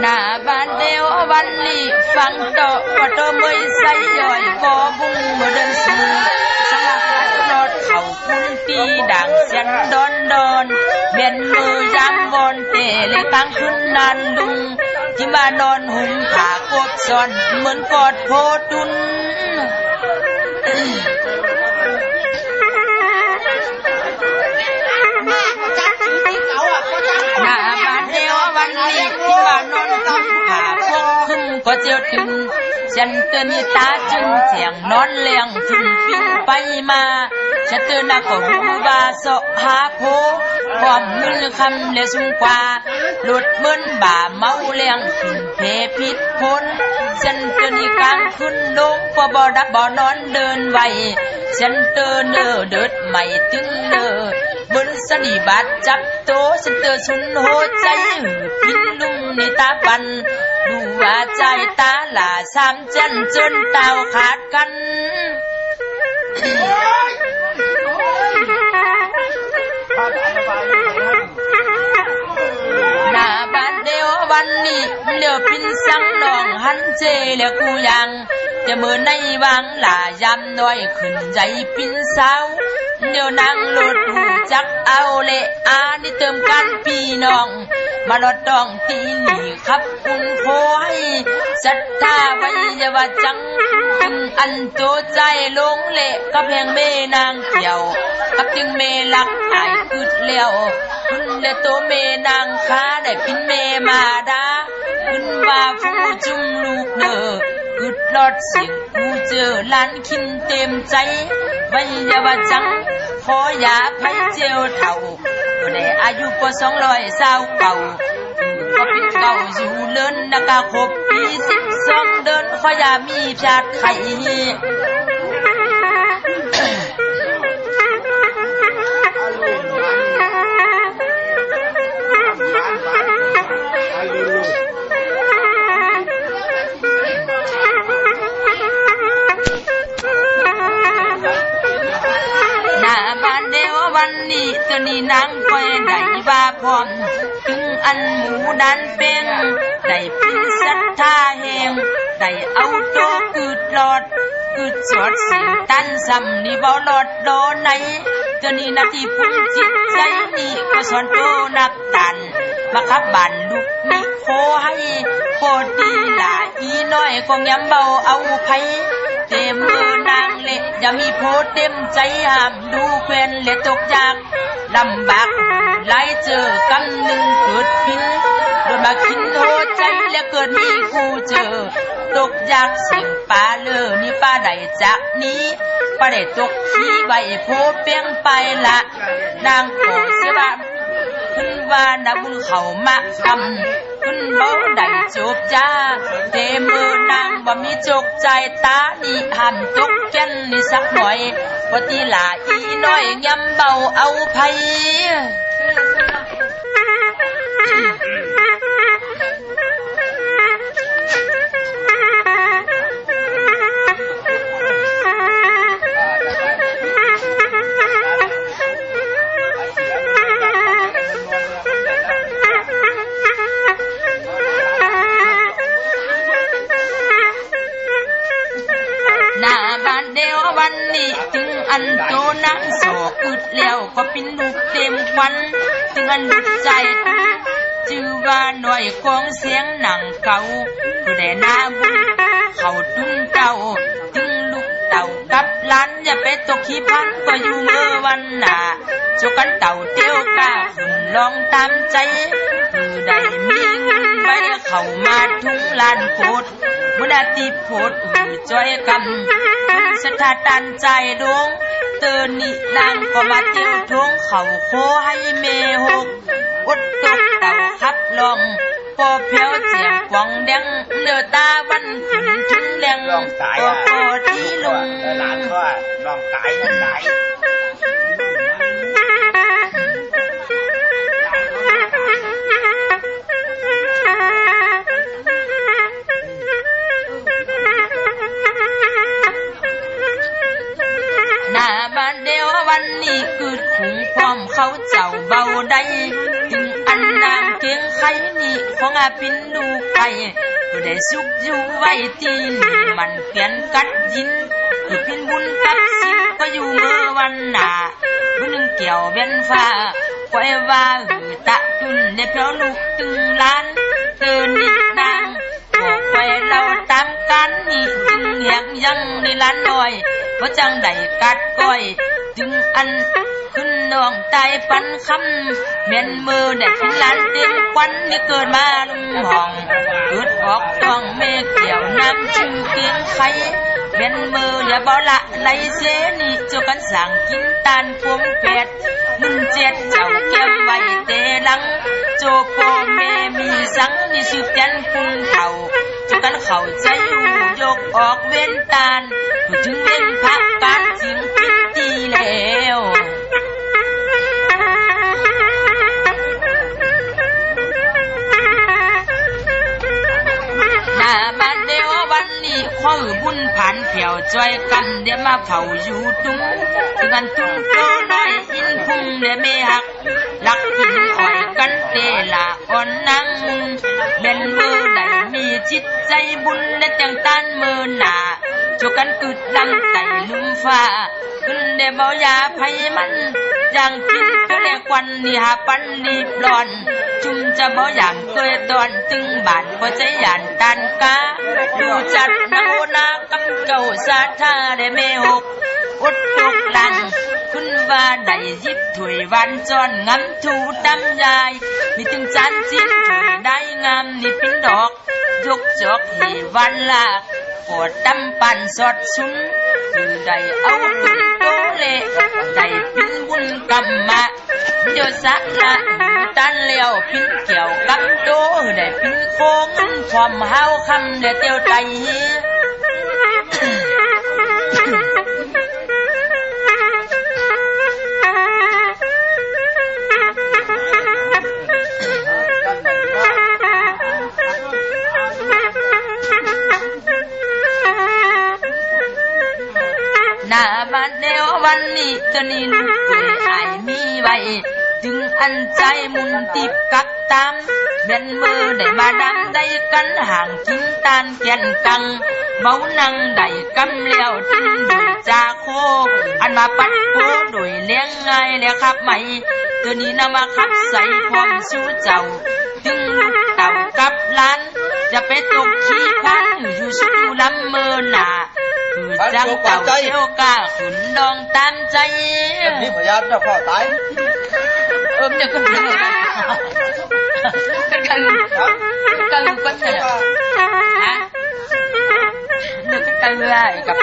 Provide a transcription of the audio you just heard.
หน้าบ้านเดียววันนี้ฟังต่อว่าตัวมือใส่ย่อยบ่บุ้งมาเดินสูสลับรถเขาพุ่นตีดังเสียงดอนดอนเบียนมือยางบอนเตะเลยกลางคืนนานลุงที่มานอนหุ่มผากบซอนเหมือนกอดโพตุน ก็เจียวถึงฉันเตือนตาจึงเสียงนอนเลียงจึงปิ้งไปมาฉันเตือนนะก็หูว่าสะหาโพความมึนคำเลยสูงกว่าหลุดมือนบ่าเมาเลียงขึ้นเพผิดพ้นฉันเตือนกลางคืนลงพอบ่ดับบ่นอนเดินไว ฉันเตือนเนอเดิดไม่ถึงเนอบนสนิบัติจับโตฉันเตือนสุนโหใจหินลุงในตาปันดูว่าใจตาหลาสามจันจนเตาขาดกันหน้าบ้านเดียววันนี้เหลือพินสังนองหันเจแล้วกูยัง จะมือในวังหลายำน้อยขึ้นใจพินสาวเดี๋ยวนั่งรถหูจักเอาเลอานี่เติมกันพี่น้อง มาลดดองตีหนีครับคุณโคให้ศรัทธาไว้ยาว่าจังคุณอันโตใจลงเละกับแพงเมนางเกี่ยวกับจึงเมลักอายกึดเลี้ยวคุณและโตเมนางค้าได้พินเมมาดาคุณว่าฟูจุมลูกเนอ กึดลอดเสียงกูเจอล้านคินเต็มใจไว้อย่าว่าจัง ขออย่าไผเจียวเท่าก็ได้อายุกว่าสองร้อยสาวเก่าก็เป็นเก่าอยู่เลินนักครบปีสิบสองเดินขออย่ามีพลาดไข่ วันนี้ตัวนี้นางคอยได้ว่าพร้อม ถึงอันหมูดันเป็นได้พินศรัทธาแหงได้เอาโตกึดหลอดกึดสอดสิ่งตันซ้ำนี่บ่หลอดโดนไหนตัวนี้นาที่พุ่งจิตใจนี่ก็สอนโตนับตันมาขับบันลูกมีโคให้โคตรดีหลาอีน้อยก็ย้ำเบาเอาไผเต็มมือ เละอย่ามีโพเต็มใจหามดูเควนเละตกยากลำบากไล่เจอกำหนึ่งเกิดพินโดนมาคินโหใจและเกิดมีคู่เจอ ตกยากสียงปลาเลอนี่ป้าได้จากนี้ป้าได้ตกขี้ใบโพเปียงไปละนางขอเสียบ้าขึ้นว่านาบุญเขามาคำขึ้นเบาได้จบจ้าเต็ม ก็มีจกใจตานี่ห้ามตกแก่นนี่สักหน่อยปฏิลาอีน้อยยำเบาเอาไผ เดียววันนี้ถึงอันโตนังโศกอึดแล้วก็เป็นลูกเต็มควันถึงอันดุใจจือว่าหน่อยของเสียงหนังเก่าผู้ใดหน้าบุญเขาตุ้งเก่าถึงลูกเต่ากับล้านอย่าไปตกขี้พันก็อยู่เมื่อวันหน้าจกกันเต่า ลองตามใจคือได้มีเงินไปเข้ามาทุ่งลานโพดมุนาติโพดหูจ้อยกำสถาตันใจดวงเตือนนินางก็มาเตียวทวงเขาโคให้เมหกอดตกเต่าขับลองพอเพียวเจียงกวางแดงเดือตาวันขึ้นถึงแดงลองตายก็อะพอที่ลุงหลานก็ลองตายนั่นตายหน้ วันนี้เกิดขุงพร้อมเขาเจ้าเบาได้ถึงอันนางเกียงไขนี่ของอาปินดูไปก็ได้สุขอยู่ไว้ที่นี่มันเปลี่ยนกัดยินคือพินบุญกับสินก็อยู่เมื่อวันหนาบุญหนึ่งเกี่ยวเวียนฟ้าคอยว่าหือตะตุนได้เพราะลูกตึงล้านเตือนนิดนางบอกไว้เราตามกันนี่จึงเหียงยังในล้านน้อยว่าะจังได้กัดก้อย จึงอันขึ้นน้องตายปันคำเมียนมือได้เป็นล้านเต็มควันนี่เกิดมาลุมห้องเกิดออกต้องเมฆเกี่ยวน้ำชื่อเกียงไข่เมียนมืออย่าบ่ละไหลเสนี่เจ้ากันสั่งกินตานพวงเป็ดมึนเจ็ดเจ้าเก็บไว้เตหลังโจโปเมมีสังนี่ชื่อแกนคุงเข่าจุกันเข่าใจอยู่ยกออกเว้นตาลผู้ถึงเว้นพักการสิงพิธี แล้วหน้าบ้านเดียววันนี้ข้อบุญผ่านเผียวจอยกันเดี๋ยวมาเผาอยู่ตุ้งถึงกันตุ้งโตน้ยินพุงเดี๋ยวไม่หักลักหินอ่อยกันเตละอ่อนนางมุงเป็นมือใดมีจิตใจบุญและจังตันมือหนาจกันกึดดังไต่ลุมฟ้า ขึ้นได้บ่ยาไผมันอย่างกินก็ได้ควันนี่หาปันนี่ปลอน จุมจะบ่อย่างเคยตอนตึงบานบ่ใจหยานตันกาดูจัดนาโนากำเก่าสาธาได้เมหกอดตกลังคุณว่าได้ยิบถวยวันจอนงำถูตำยาย มีถึงจานจิ้นถวยได้งามนี่เป็นดอก ยกจอกให้วันลากกอดตำปันสดสุน คือได้เอาตุนโตเละได้เป็นบุญกรรมะเดี๋ยวสักละตันเลี้ยวพินเกี่ยวกับโตได้พินโคงความเฮาคำเดี๋ยวเตียวใจ วันนี้ตัวนี้ลูกเอ้ยอายมีไว้ถึงอันใจมุนติบกักตามเบียนมือได้มาดังได้กันห่างกินตานแก่นกังเมานังได้กำเลี้ยวทิ้งดุยจาโคอันมาปัดโคดุยเลี้ยงง่ายเลยครับไหม ตัวนี้นำมาขับใส่ความสู้เจ้าถึงลูกเต่ากับ คือจังเต่าเชี่ยวกาขุนดองตามใจนี่พยานจะพ่อตายเออเนี่ยก็ถึงแล้วก็คือก็คือก็เนี่ยฮะเนี่ยก็คืออะไรกับ